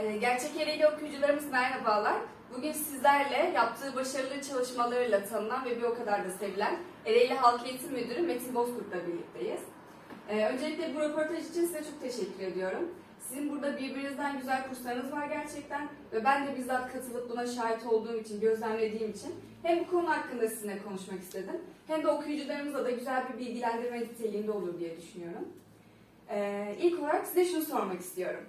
Ee, Gerçek Ereğli okuyucularımız merhabalar. Bugün sizlerle yaptığı başarılı çalışmalarıyla tanınan ve bir o kadar da sevilen Ereğli Halk Eğitim Müdürü Metin Bozkurt'la birlikteyiz. Ee, öncelikle bu röportaj için size çok teşekkür ediyorum. Sizin burada birbirinizden güzel kurslarınız var gerçekten ve ben de bizzat katılıp buna şahit olduğum için, gözlemlediğim için hem bu konu hakkında sizinle konuşmak istedim hem de okuyucularımıza da güzel bir bilgilendirme niteliğinde olur diye düşünüyorum. Ee, ilk olarak size şunu sormak istiyorum.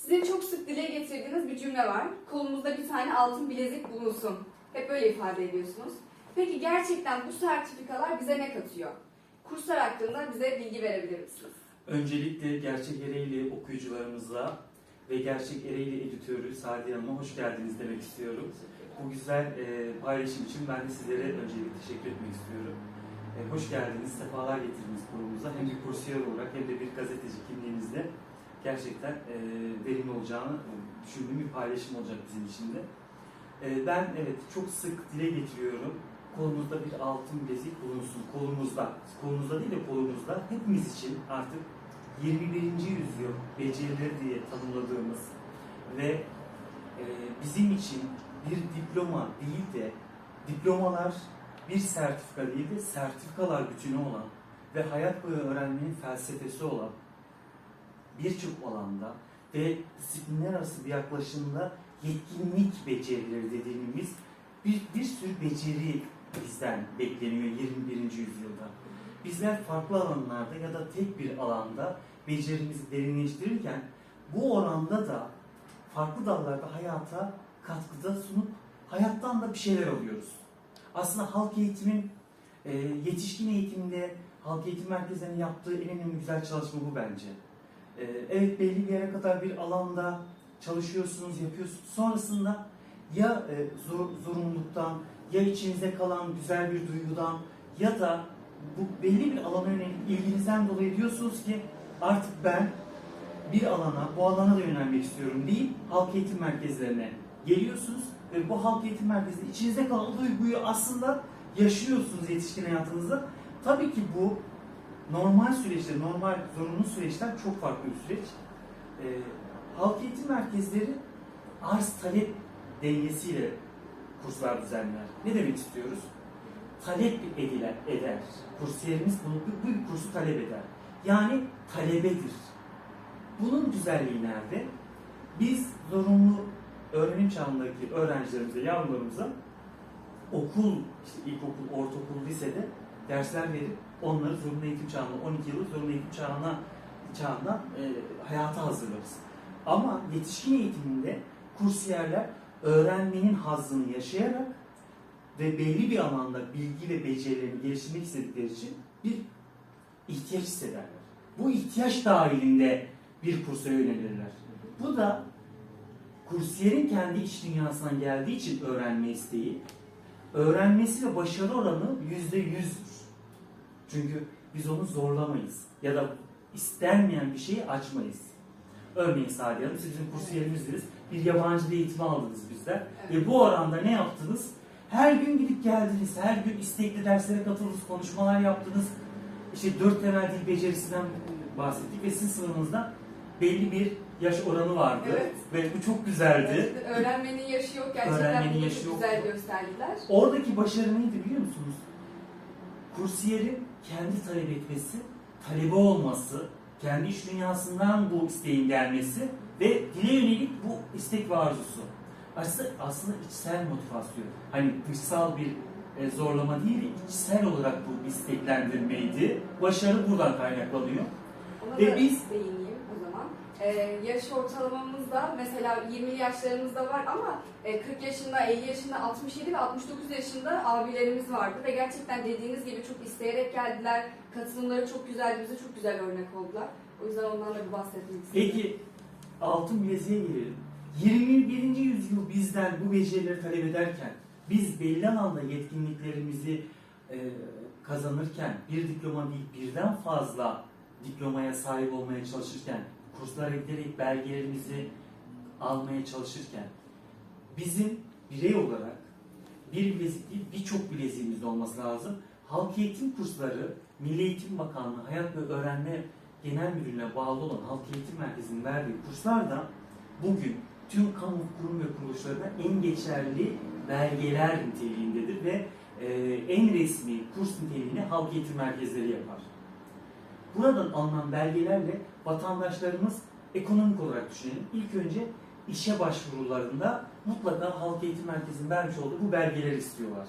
Sizin çok sık dile getirdiğiniz bir cümle var. Kolumuzda bir tane altın bilezik bulunsun. Hep böyle ifade ediyorsunuz. Peki gerçekten bu sertifikalar bize ne katıyor? Kurslar hakkında bize bilgi verebilir misiniz? Öncelikle Gerçek Ereğli okuyucularımıza ve Gerçek Ereğli editörü Sadiye Hanım'a hoş geldiniz demek istiyorum. Bu güzel e, paylaşım için ben de sizlere öncelikle teşekkür etmek istiyorum. E, hoş geldiniz, sefalar getirdiniz kurumumuza. Hem bir kursiyer olarak hem de bir gazeteci kimliğinizle gerçekten e, verimli olacağını düşündüğüm bir paylaşım olacak bizim için de. E, ben evet çok sık dile getiriyorum. Kolunuzda bir altın bilezik bulunsun. Kolumuzda. Kolunuzda değil de kolumuzda. Hepimiz için artık 21. yüzyıl becerileri diye tanımladığımız ve e, bizim için bir diploma değil de diplomalar bir sertifika değil de sertifikalar bütünü olan ve hayat boyu öğrenmenin felsefesi olan birçok alanda ve disiplinler arası bir yaklaşımda yetkinlik becerileri dediğimiz bir, bir sürü beceri bizden bekleniyor 21. yüzyılda. Bizler farklı alanlarda ya da tek bir alanda becerimizi derinleştirirken bu oranda da farklı dallarda hayata katkıda sunup hayattan da bir şeyler alıyoruz. Aslında halk eğitimin e, yetişkin eğitiminde halk eğitim merkezlerinin yaptığı en önemli güzel çalışma bu bence. E, evet belli bir yere kadar bir alanda çalışıyorsunuz, yapıyorsunuz. Sonrasında ya e, zor, zorunluluktan ya içinizde kalan güzel bir duygudan ya da bu belli bir alana yönelik ilginizden dolayı diyorsunuz ki artık ben bir alana, bu alana da yönelmek istiyorum deyip halk eğitim merkezlerine geliyorsunuz ve bu halk eğitim merkezinde içinizde kalan duyguyu aslında yaşıyorsunuz yetişkin hayatınızda. Tabii ki bu normal süreçler, normal zorunlu süreçten çok farklı bir süreç. Ee, halk eğitim merkezleri arz talep dengesiyle kurslar düzenler. Ne demek istiyoruz? Talep edilen, eder. Kursiyerimiz bunu, bu, bu kursu talep eder. Yani talebedir. Bunun güzelliği nerede? Biz zorunlu öğrenim çağındaki öğrencilerimize, yavrularımıza okul, işte ilkokul, ortaokul, lisede dersler verip onları zorunlu eğitim çağına, 12 yıllık zorunlu eğitim çağına, çağına e, hayata hazırlarız. Ama yetişkin eğitiminde kursiyerler öğrenmenin hazzını yaşayarak ve belli bir alanda bilgi ve becerilerini geliştirmek istedikleri için bir ihtiyaç hissederler. Bu ihtiyaç dahilinde bir kursa yönelirler. Bu da kursiyerin kendi iç dünyasından geldiği için öğrenme isteği, öğrenmesi ve başarı oranı yüzde yüzdür. Çünkü biz onu zorlamayız ya da istenmeyen bir şeyi açmayız. Örneğin Sadiye Hanım, siz bizim kursiyerimizdiniz. Bir yabancı eğitimi aldınız bizden. Ve bu oranda ne yaptınız? Her gün gidip geldiniz, her gün istekli derslere katıldınız, konuşmalar yaptınız. İşte dört temel dil becerisinden bahsettik ve sizin sınıfınızda belli bir yaş oranı vardı. Evet. Ve bu çok güzeldi. Gerçekten öğrenmenin yaşı yok. Gerçekten Öğrenmenin yaşı çok yok. güzel gösterdiler. Oradaki başarı neydi biliyor musunuz? Kursiyerin kendi talep etmesi, talebe olması, kendi iş dünyasından bu isteğin gelmesi ve dile yönelik bu istek ve arzusu. Aslında, aslında içsel motivasyon. Hani dışsal bir e, zorlama değil, içsel olarak bu isteklendirmeydi. Başarı buradan kaynaklanıyor. Ona Ve biz- değineyim Ee, yaş ortalamamız da mesela 20 yaşlarımızda var ama e, 40 yaşında, 50 yaşında, 67 ve 69 yaşında abilerimiz vardı ve gerçekten dediğiniz gibi çok isteyerek geldiler. Katılımları çok güzeldi, bize çok güzel örnek oldular. O yüzden ondan da bir bahsetmek istedim. Peki altın bileziğe gelelim. 21. yüzyıl bizden bu becerileri talep ederken biz belli alanda yetkinliklerimizi e, kazanırken bir diploma değil birden fazla diplomaya sahip olmaya çalışırken kurslara giderek belgelerimizi almaya çalışırken bizim birey olarak bir bilezik değil birçok bileziğimiz olması lazım. Halk eğitim kursları Milli Eğitim Bakanlığı Hayat ve Öğrenme Genel Müdürlüğü'ne bağlı olan Halk Eğitim Merkezi'nin verdiği kurslarda bugün tüm kamu kurum ve kuruluşlarına en geçerli belgeler niteliğindedir ve e, en resmi kurs niteliğini halk eğitim merkezleri yapar. Buradan alınan belgelerle vatandaşlarımız ekonomik olarak düşünelim. İlk önce işe başvurularında mutlaka halk eğitim merkezinin vermiş olduğu bu belgeleri istiyorlar.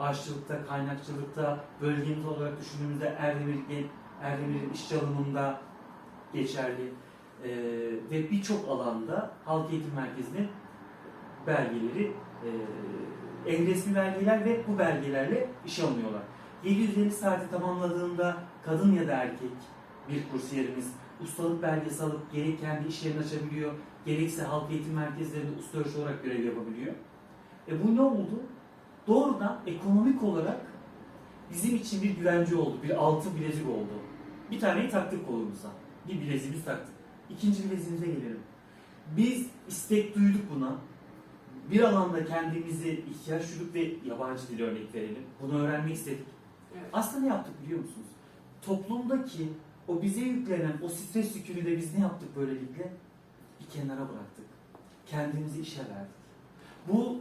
Aşçılıkta, kaynakçılıkta, bölgemiz olarak düşündüğümüzde Erdemir, Erdemir'in işçi alımında geçerli Ee, ve birçok alanda halk eğitim merkezinin belgeleri e, en belgeler ve bu belgelerle işe alınıyorlar. 750 saati tamamladığında kadın ya da erkek bir kursiyerimiz ustalık belgesi alıp gerek kendi iş yerini açabiliyor, gerekse halk eğitim merkezlerinde usta olarak görev yapabiliyor. E bu ne oldu? Doğrudan ekonomik olarak bizim için bir güvence oldu, bir altın bilezik oldu. Bir taneyi taktık kolumuza. Bir bileziğimizi taktık. İkinci bileziğimize gelelim. Biz istek duyduk buna. Bir alanda kendimizi ihtiyaç duyduk ve yabancı dil örnek verelim. Bunu öğrenmek istedik. Evet. Aslında ne yaptık biliyor musunuz? Toplumdaki o bize yüklenen o stres yükünü de biz ne yaptık böylelikle? Bir kenara bıraktık. Kendimizi işe verdik. Bu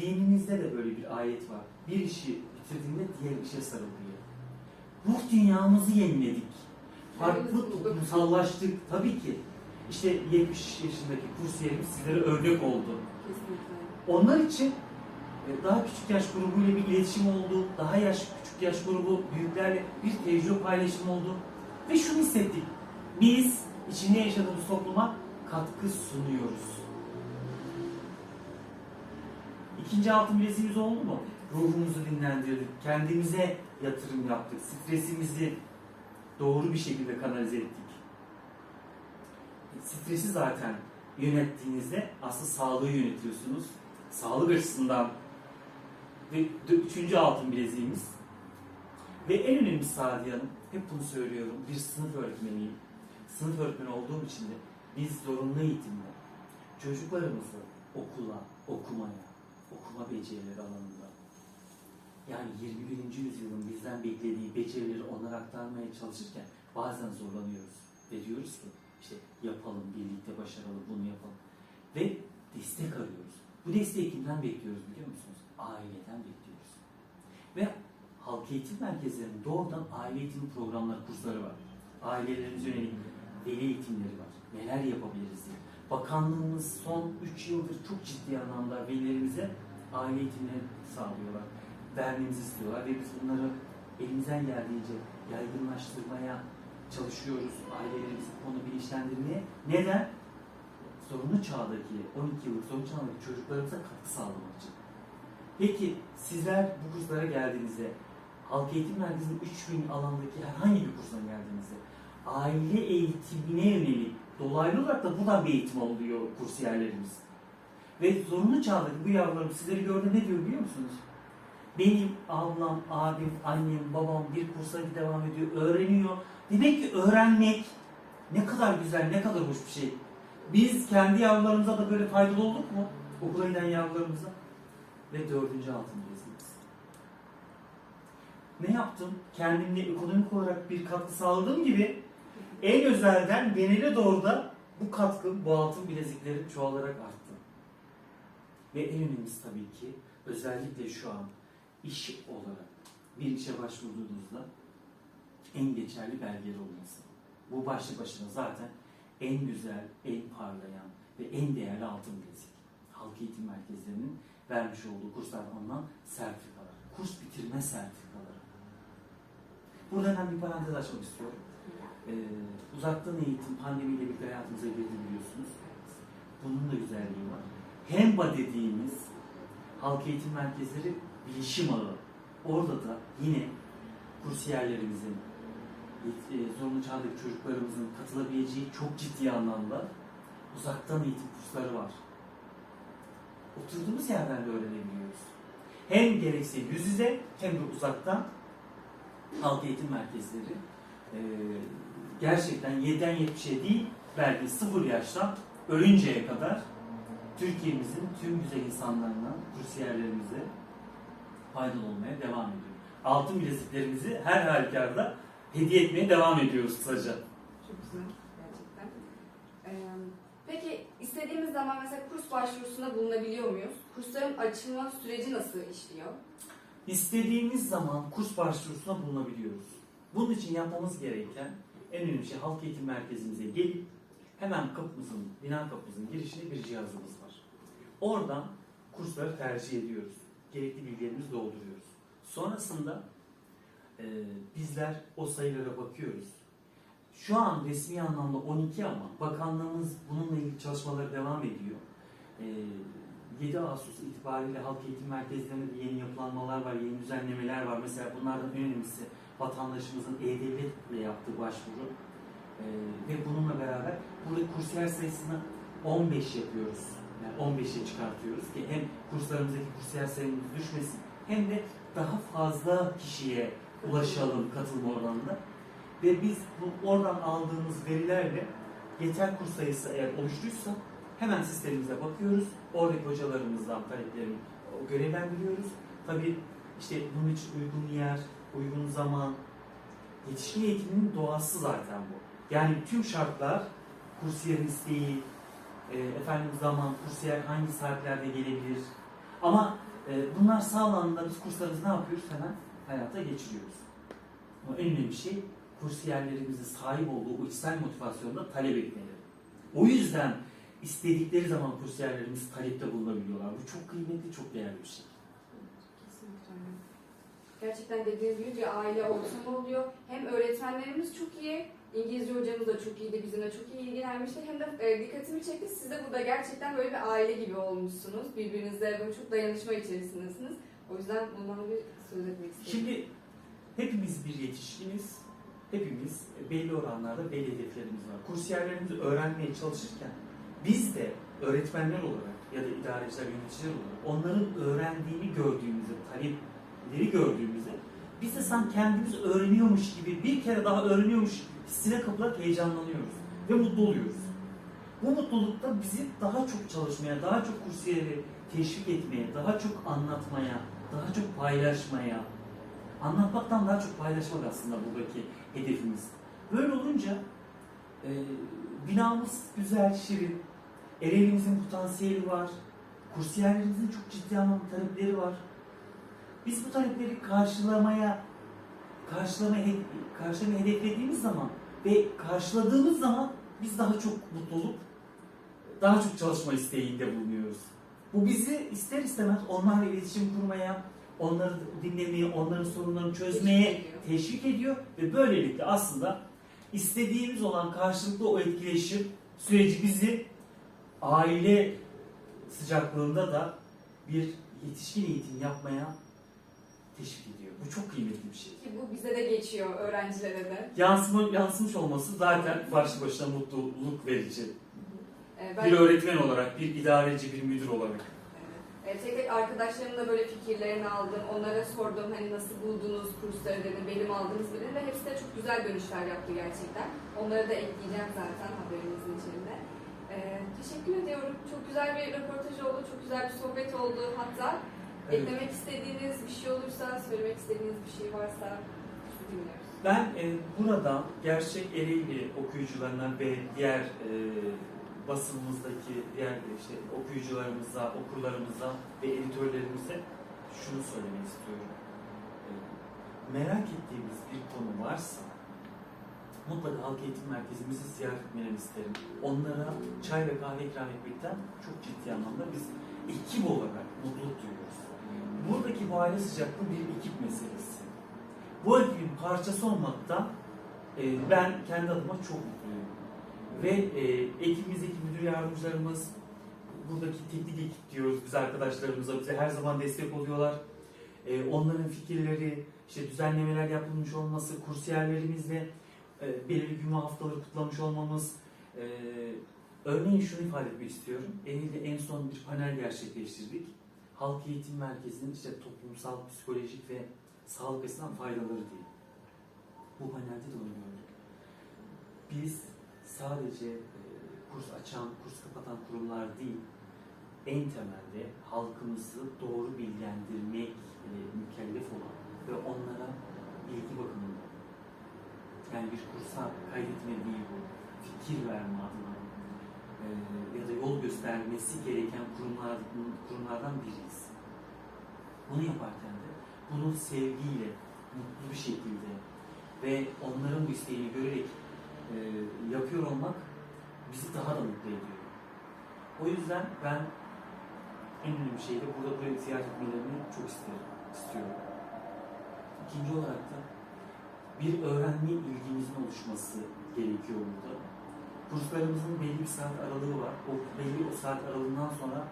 dinimizde de böyle bir ayet var. Bir işi bitirdiğinde diğer işe sarıl diye. Ruh dünyamızı yeniledik. Farklı toplumsallaştık tabii ki. İşte 70 yaşındaki kursiyerimiz sizlere örnek oldu. Kesinlikle. Onlar için e, daha küçük yaş grubuyla bir iletişim oldu. Daha yaş küçük yaş grubu büyüklerle bir tecrübe paylaşımı oldu. Ve şunu hissettik. Biz içinde yaşadığımız topluma katkı sunuyoruz. İkinci altın bileziğimiz oldu mu? Ruhumuzu dinlendirdik. Kendimize yatırım yaptık. Stresimizi doğru bir şekilde kanalize ettik. Stresi zaten yönettiğinizde aslında sağlığı yönetiyorsunuz. Sağlık açısından ve üçüncü altın bileziğimiz ve en önemlisi Sadiye Hanım, hep bunu söylüyorum, bir sınıf öğretmeniyim. Sınıf öğretmeni olduğum için de biz zorunlu eğitimle çocuklarımızı okula, okumaya, okuma becerileri alanında yani 21. yüzyılın bizden beklediği becerileri onlara aktarmaya çalışırken bazen zorlanıyoruz. Ve diyoruz ki işte yapalım, birlikte başaralım, bunu yapalım. Ve destek arıyoruz. Bu desteği kimden bekliyoruz biliyor musunuz? Aileden bekliyoruz. Ve halk eğitim merkezlerinin doğrudan aile eğitimi programları, kursları var. Ailelerimize yönelik veli eğitimleri var. Neler yapabiliriz diye. Bakanlığımız son 3 yıldır çok ciddi anlamda velilerimize aile eğitimleri sağlıyorlar. Vermemizi istiyorlar ve biz bunları elimizden geldiğince yaygınlaştırmaya çalışıyoruz. Ailelerimizi bu konu bilinçlendirmeye. Neden? Zorunlu çağdaki, 12 yıllık zorunlu çağdaki çocuklarımıza katkı sağlamak için. Peki sizler bu kurslara geldiğinizde, halk eğitim merkezinin 3000 alandaki herhangi bir kursuna geldiğinizde, aile eğitimine yönelik dolaylı olarak da buradan bir eğitim alıyor kursiyerlerimiz. Ve zorunlu çağdaki bu yavrularım sizleri gördüğünde ne diyor biliyor musunuz? Benim ablam, abim, annem, babam bir kursa devam ediyor, öğreniyor. Demek ki öğrenmek ne kadar güzel, ne kadar hoş bir şey. Biz kendi yavrularımıza da böyle faydalı olduk mu? Okula giden yavrularımıza. Ve dördüncü altın bileziğimiz. Ne yaptım? Kendimle ekonomik olarak bir katkı sağladığım gibi en özelden genele doğru da bu katkı, bu altın bileziklerim çoğalarak arttı. Ve en önemlisi tabii ki özellikle şu an iş olarak bir işe başvurduğunuzda en geçerli belgeli olması. Bu başlı başına zaten en güzel, en parlayan ve en değerli altın bilezik. Halk eğitim merkezlerinin vermiş olduğu kurslardan alınan sertifikalar. Kurs bitirme sertifikaları. Burada hemen bir parantez açmak istiyorum. Ee, uzaktan eğitim pandemiyle birlikte hayatımıza girdi biliyorsunuz. Bunun da güzelliği var. HEMBA dediğimiz halk eğitim merkezleri bilişim ağı. Orada da yine kursiyerlerimizin, e, zorunlu çağdaki çocuklarımızın katılabileceği çok ciddi anlamda uzaktan eğitim kursları var. Oturduğumuz yerden de öğrenebiliyoruz. Hem gerekse yüz yüze hem de uzaktan halk eğitim merkezleri e, gerçekten 7'den 70'e değil belki 0 yaştan ölünceye kadar Türkiye'mizin tüm güzel insanlarına, kursiyerlerimize faydalı olmaya devam ediyor. Altın bileziklerimizi her halükarda hediye etmeye devam ediyoruz kısaca. Çok güzel gerçekten. Ee, peki istediğimiz zaman mesela kurs başvurusunda bulunabiliyor muyuz? Kursların açılma süreci nasıl işliyor? İstediğimiz zaman kurs başvurusuna bulunabiliyoruz. Bunun için yapmamız gereken en önemli şey halk eğitim merkezimize gelip hemen kapımızın, bina kapımızın girişinde bir cihazımız var. Oradan kursları tercih ediyoruz. Gerekli bilgilerimizi dolduruyoruz. Sonrasında e, bizler o sayılara bakıyoruz. Şu an resmi anlamda 12 ama bakanlığımız bununla ilgili çalışmaları devam ediyor. E, 7 Ağustos itibariyle halk eğitim merkezlerinde de yeni yapılanmalar var, yeni düzenlemeler var. Mesela bunlardan en önemlisi vatandaşımızın E-Devlet'le yaptığı başvuru. E, ve bununla beraber burada kursiyer sayısını 15 yapıyoruz. Yani 15'e çıkartıyoruz ki hem kurslarımızdaki kursiyer sayımız düşmesin hem de daha fazla kişiye ulaşalım katılma oranında. Ve biz bu oradan aldığımız verilerle yeter kurs sayısı eğer oluştuysa hemen sistemimize bakıyoruz. Oradaki hocalarımızdan taleplerini görevlendiriyoruz. Tabii işte bunun için uygun yer, uygun zaman, yetişkin eğitiminin doğası zaten bu. Yani tüm şartlar, kursiyerin isteği, e, efendim zaman, kursiyer hangi saatlerde gelebilir. Ama e, bunlar sağlandığında biz kurslarımızı ne yapıyoruz? Hemen hayata geçiriyoruz. Ama en önemli şey kursiyerlerimizin sahip olduğu içsel motivasyonda talep etmeleri. O yüzden istedikleri zaman kursiyerlerimiz talepte bulunabiliyorlar. Bu çok kıymetli, çok değerli bir şey. Kesinlikle. Gerçekten dediğiniz gibi bir aile ortamı oluyor. Hem öğretmenlerimiz çok iyi, İngilizce hocamız da çok iyiydi, bizimle çok iyi ilgilenmişti. Hem de e, dikkatimi çekti, siz de burada gerçekten böyle bir aile gibi olmuşsunuz. Birbirinizle böyle çok dayanışma içerisindesiniz. O yüzden bundan bir söz etmek istedim. Şimdi hepimiz bir yetişkiniz. Hepimiz belli oranlarda belli hedeflerimiz var. Kursiyerlerimizi öğrenmeye çalışırken biz de öğretmenler olarak ya da idareciler, yöneticiler olarak onların öğrendiğini gördüğümüzde, talepleri gördüğümüzde biz de sanki kendimiz öğreniyormuş gibi bir kere daha öğreniyormuş hissine kapılarak heyecanlanıyoruz ve mutlu oluyoruz. Bu mutlulukta bizi daha çok çalışmaya, daha çok kursiyeri teşvik etmeye, daha çok anlatmaya, daha çok paylaşmaya, anlatmaktan daha çok paylaşmak aslında buradaki hedefimiz. Böyle olunca e, binamız güzel, şirin, Ereğli'mizin potansiyeli var, kursiyerlerimizin çok ciddi anlamda talepleri var. Biz bu talepleri karşılamaya, karşılamaya, karşılamaya hedeflediğimiz zaman ve karşıladığımız zaman biz daha çok mutlu olup daha çok çalışma isteğinde bulunuyoruz. Bu bizi ister istemez onlarla iletişim kurmaya, onları dinlemeye, onların sorunlarını çözmeye Teşvik ediyor. teşvik ediyor ve böylelikle aslında istediğimiz olan karşılıklı o etkileşim süreci bizi aile sıcaklığında da bir yetişkin eğitim yapmaya teşvik ediyor. Bu çok kıymetli bir şey. Ki bu bize de geçiyor, öğrencilere de. Yansıma, yansımış olması zaten başlı başına mutluluk verici. Ee, ben- Bir öğretmen olarak, bir idareci, bir müdür olarak. Evet, tek tek arkadaşlarımın da böyle fikirlerini aldım. Onlara sordum hani nasıl buldunuz kursları dedim, benim mı dedim ve hepsi de çok güzel dönüşler yaptı gerçekten. Onları da ekleyeceğim zaten haberimizin içinde. Ee, teşekkür ediyorum. Çok güzel bir röportaj oldu, çok güzel bir sohbet oldu hatta. Evet. Eklemek istediğiniz bir şey olursa, söylemek istediğiniz bir şey varsa sizi dinliyoruz. Ben e, burada gerçek Ereğli okuyucularına ve diğer e, basınımızdaki diğer işte okuyucularımıza, okurlarımıza ve editörlerimize şunu söylemek istiyorum. E, merak ettiğimiz bir konu varsa mutlaka halk eğitim merkezimizi ziyaret etmelerini isterim. Onlara çay ve kahve ikram etmekten çok ciddi anlamda biz ekip olarak mutluluk duyuyoruz. Buradaki bu aile sıcaklığı bir ekip meselesi. Bu ekibin parçası olmaktan e, ben kendi adıma çok mutluyum. Ve e, ekibimizdeki müdür yardımcılarımız, buradaki teknik ekip diyoruz biz arkadaşlarımıza, bize her zaman destek oluyorlar. E, onların fikirleri, işte düzenlemeler yapılmış olması, kursiyerlerimizle e, belirli gün haftaları kutlamış olmamız. E, örneğin şunu ifade etmek istiyorum. Eylül'de en son bir panel gerçekleştirdik. Halk Eğitim Merkezi'nin işte toplumsal, psikolojik ve sağlık açısından faydaları diye. Bu panelde de onu gördük. Biz sadece e, kurs açan, kurs kapatan kurumlar değil, en temelde halkımızı doğru bilgilendirmek e, mükellef olan ve onlara bilgi bakımında yani bir kursa kaydetme değil bu, fikir verme adına e, ya da yol göstermesi gereken kurumlar, kurumlardan biriyiz. Bunu yaparken de bunu sevgiyle, mutlu bir şekilde ve onların bu isteğini görerek e, yapıyor olmak bizi daha da mutlu ediyor. O yüzden ben en önemli şey de burada burayı ziyaret etmelerini çok isterim, istiyorum. İkinci olarak da bir öğrenme ilgimizin oluşması gerekiyor burada. Kurslarımızın belli bir saat aralığı var. O belli o saat aralığından sonra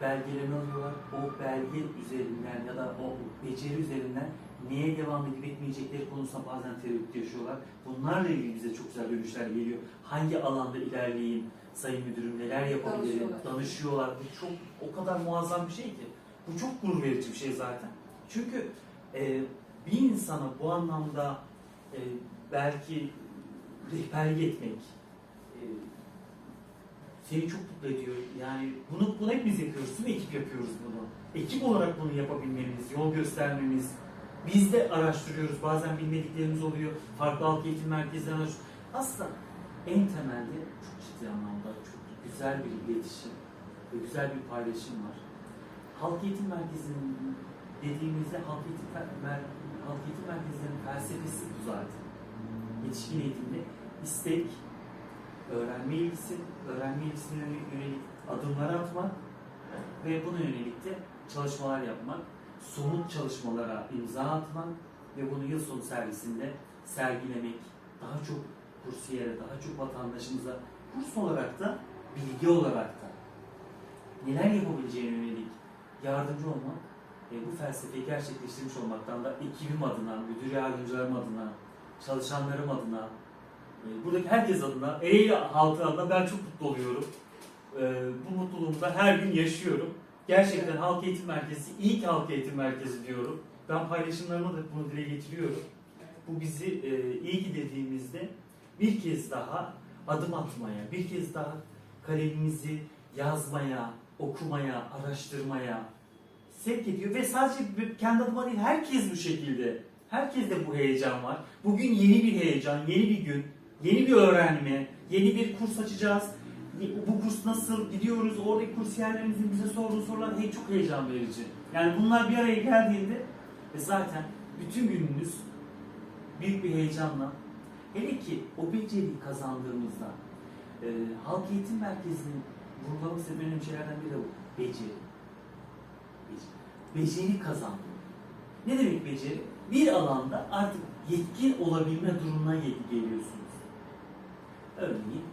belgelerini alıyorlar. O belge üzerinden ya da o beceri üzerinden neye devam edip etmeyecekleri konusunda bazen tereddüt yaşıyorlar. Bunlarla ilgili bize çok güzel dönüşler geliyor. Hangi alanda ilerleyeyim, sayın müdürüm neler yapabilirim, Danışıyorlar. danışıyorlar. Bu çok o kadar muazzam bir şey ki. Bu çok gurur verici bir şey zaten. Çünkü e, bir insana bu anlamda e, belki rehberlik etmek e, seni çok mutlu ediyor. Yani bunu, bunu hepimiz yapıyoruz. Tüm ekip yapıyoruz bunu. Ekip olarak bunu yapabilmemiz, yol göstermemiz. Biz de araştırıyoruz. Bazen bilmediklerimiz oluyor. Farklı halk eğitim merkezlerine araştırıyoruz. Aslında en temelde çok ciddi anlamda çok güzel bir iletişim ve güzel bir paylaşım var. Halk eğitim merkezinin dediğimizde halk eğitim, mer- halk eğitim merkezlerinin felsefesi bu zaten. Yetişkin eğitimde istek, öğrenme ilgisi, öğrenme ilgisine yönelik adımlar atmak ve buna yönelik de çalışmalar yapmak, somut çalışmalara imza atmak ve bunu yıl sonu servisinde sergilemek, daha çok kursiyere, daha çok vatandaşımıza kurs olarak da bilgi olarak da neler yapabileceğine yönelik yardımcı olmak e, bu felsefeyi gerçekleştirmiş olmaktan da ekibim adına, müdür yardımcılarım adına, çalışanlarım adına, e, buradaki herkes adına, Ereğli halkı adına ben çok mutlu oluyorum. E, bu mutluluğumu da her gün yaşıyorum. Gerçekten Halk Eğitim Merkezi, iyi ki Halk Eğitim Merkezi diyorum. Ben paylaşımlarıma da bunu dile getiriyorum. Bu bizi e, iyi ki dediğimizde bir kez daha adım atmaya, bir kez daha kalemimizi yazmaya, okumaya, araştırmaya sevk ediyor ve sadece kendi adıma değil herkes bu şekilde. Herkeste bu heyecan var. Bugün yeni bir heyecan, yeni bir gün, yeni bir öğrenme, yeni bir kurs açacağız. Bu kurs nasıl gidiyoruz? Oradaki kursiyerlerimizin bize sorduğu sorular hey, çok heyecan verici. Yani bunlar bir araya geldiğinde ve zaten bütün gününüz büyük bir heyecanla hele ki o beceriyi kazandığımızda e, halk eğitim merkezinin vurgulamak istediğim şeylerden biri de bu. Beceri. Beceri. Beceri kazanmak. Ne demek beceri? Bir alanda artık yetkin olabilme durumuna geliyorsunuz. Örneğin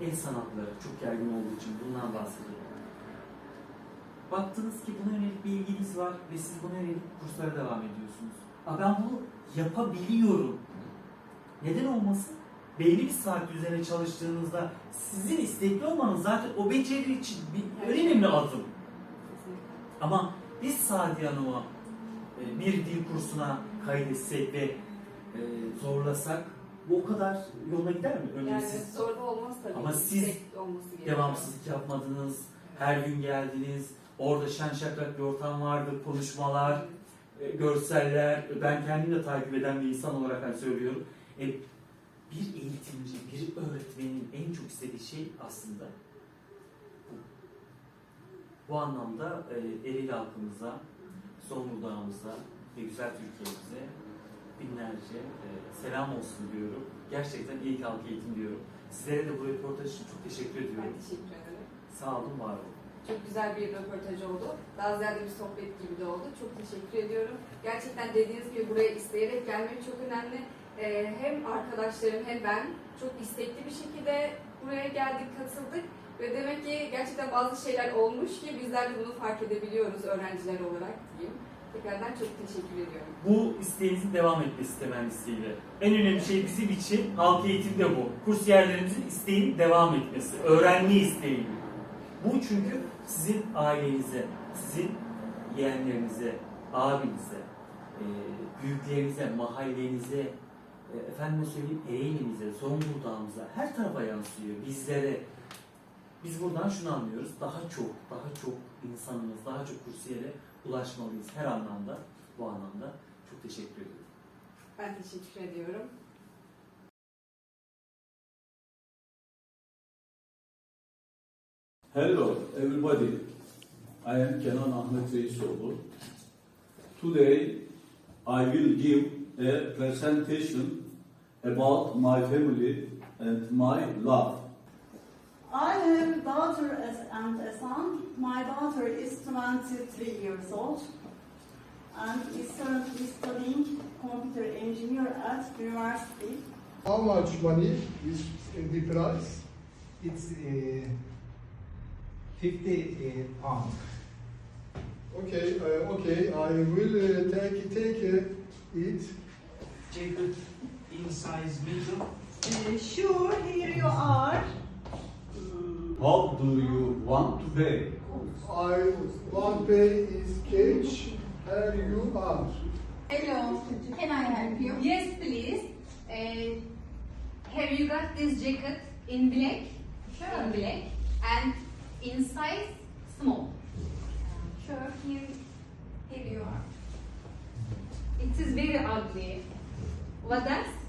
el sanatları çok yaygın olduğu için bundan bahsediyorum. Baktınız ki buna yönelik bir ilginiz var ve siz buna yönelik kurslara devam ediyorsunuz. Aa, ben bunu yapabiliyorum. Neden olmasın? Belli bir saat üzerine çalıştığınızda sizin istekli olmanız zaten o beceri için bir önemli adım. Ama biz Sadiye Hanım'a e, bir dil kursuna kaydetsek ve e, zorlasak bu o kadar yoluna gider mi? Örneğin Yani siz zorba olmaz tabii. Ama siz devamsızlık yapmadınız, her gün geldiniz, orada şen şakrak bir ortam vardı, konuşmalar, e, görseller, ben kendimi de takip eden bir insan olarak hani söylüyorum. E, bir eğitimci, bir öğretmenin en çok istediği şey aslında. Bu anlamda e, Eril halkımıza, Zonguldak'ımıza ve güzel Türkiye'mize binlerce e, selam olsun diyorum. Gerçekten iyi ki halk eğitim diyorum. Sizlere de bu röportaj için çok teşekkür ediyorum. Ben teşekkür ederim. Sağ olun, var olun. Çok güzel bir röportaj oldu. Daha ziyade bir sohbet gibi de oldu. Çok teşekkür ediyorum. Gerçekten dediğiniz gibi buraya isteyerek gelmek çok önemli. Ee, hem arkadaşlarım hem ben çok istekli bir şekilde buraya geldik, katıldık. Ve demek ki gerçekten bazı şeyler olmuş ki bizler de bunu fark edebiliyoruz öğrenciler olarak diyeyim. Tekrardan çok teşekkür ediyorum. Bu isteğinizin devam etmesi temennisiyle. En önemli şey bizim için halk eğitimde bu. Kursiyerlerimizin isteğinin devam etmesi. Öğrenme isteği. Bu çünkü sizin ailenize, sizin yeğenlerinize, abinize, e, büyüklerinize, mahallenize, e, efendime söyleyeyim Ereğli'mize, Zonguldak'ımıza, her tarafa yansıyor. Bizlere. Biz buradan şunu anlıyoruz. Daha çok, daha çok insanımız, daha çok kursiyere ulaşmalıyız her anlamda. Bu anlamda çok teşekkür ediyorum. Ben teşekkür ediyorum. Hello, everybody. I am Kenan Ahmet Reisoğlu. Today, I will give a presentation about my family and my life. I have a daughter and a son. My daughter is 23 years old and is currently studying computer engineer at university. How much money is the price? It's uh, 50 uh, pounds. Okay, uh, okay, I will uh, take take uh, it. Jacket in size medium. Uh, sure, here you are. How do you want to pay? I want to pay is cash. Here you are. Hello, can I help you? Yes, please. Uh, have you got this jacket in black? Sure. In black and in size small. Sure, here, here you are. It is very ugly. What else?